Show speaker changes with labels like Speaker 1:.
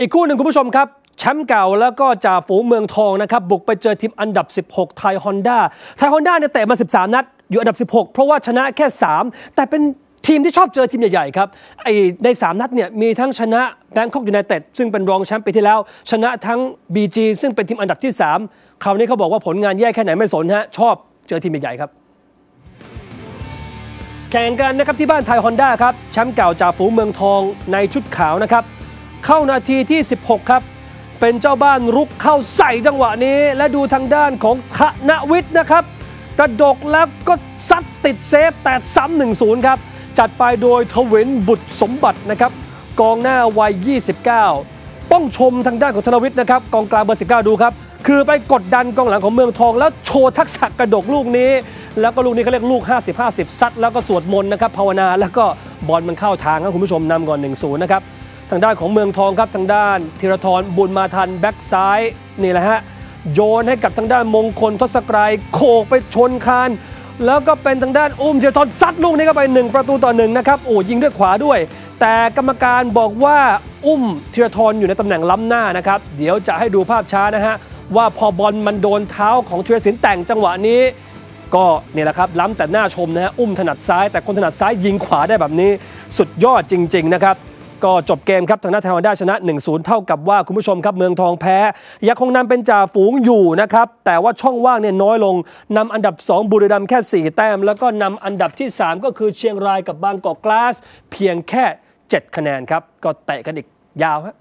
Speaker 1: อีกคู่หนึ่งคุณผู้ชมครับ แชมป์เก่าแล้วก็จ่าฝูงเมืองทองนะครับ บุกไปเจอทีมอันดับ 16 ไทยฮอนด้าไทยฮอนด้าเนี่ยเตะมา 13 นัด อยู่อันดับ 16 เพราะว่าชนะแค่ 3 แต่เป็นทีมที่ชอบเจอทีมใหญ่ ๆ ครับไอใน 3 นัดเนี่ยมีทั้งชนะแบงคอกยูไนเต็ดซึ่งเป็นรองแชมป์ปีที่แล้ว ชนะทั้ง BG ซึ่งเป็นทีมอันดับที่ 3 คราวนี้เขาบอกว่าผลงานแย่แค่ไหนไม่สนฮะชอบเจอทีมใหญ่ๆครับแข่งกันนะครับที่บ้านไทยฮอนด้าครับแชมป์เก่าจากฝูงเมืองทองในชุดขาวนะครับ เข้านาทีที่ 16 ครับ เป็นเจ้าบ้านรุกเข้าใส่จังหวะนี้ และดูทางด้านของธนวิทย์นะครับ กระดกแล้วก็ซัดติดเซฟแต่ซ้ำหนึ่งศูนย์ครับ จัดไปโดยทวินบุตรสมบัตินะครับ กองหน้าวัย 29 ต้องชมทางด้านของธนวิทย์นะครับ กองกลางเบอร์ 19 ดูครับคือไปกดดันกองหลังของเมืองทอง แล้วโชว์ทักษะกระดกลูกนี้ แล้วก็ลูกนี้เขาเรียกลูก 50-50 ซัดแล้วก็สวดมนต์นะครับภาวนาแล้วก็บอลมันเข้าทางครับคุณผู้ชมนำก่อน 1-0 นะครับ ทางด้านของเมืองทองครับทางด้านธีรทรบุญมาทันแบ็กซ้ายนี่แหละฮะโยนให้กับทางด้านมงคลทศกรายโขกไปชนคานแล้วก็เป็นทางด้านอุ้มธีรทรซัดลูกนี้เข้าไป 1 ประตูต่อหนึ่งนะครับโอ้ยิงด้วยขวาด้วย แต่กรรมการบอกว่าอุ้มธีรทรอยู่ในตำแหน่งล้ำหน้านะครับ เดี๋ยวจะให้ดูภาพช้านะฮะ ว่าพอบอลมันโดนเท้าของธีรศิลป์แต่งจังหวะนี้ ก็เนี่ยแหละครับ ล้ำแต่หน้าชมนะฮะอุ้มถนัดซ้าย แต่คนถนัดซ้ายยิงขวาได้แบบนี้ สุดยอดจริง ๆ นะครับ ก็จบเกมครับทางด้านไทยฮอนด้าชนะ 1-0 เท่ากับว่าคุณผู้ชมครับเมืองทองแพ้ ยังคงนำเป็นจ่าฝูงอยู่นะครับ แต่ว่าช่องว่างเนี่ยน้อยลงนำอันดับ 2 บุรีรัมย์แค่ 4 แต้ม แล้วก็นำอันดับที่ 3 ก็คือเชียงรายกับบางกอกกลาส เพียงแค่ 7 คะแนนครับ ก็เตะกันอีกยาวครับ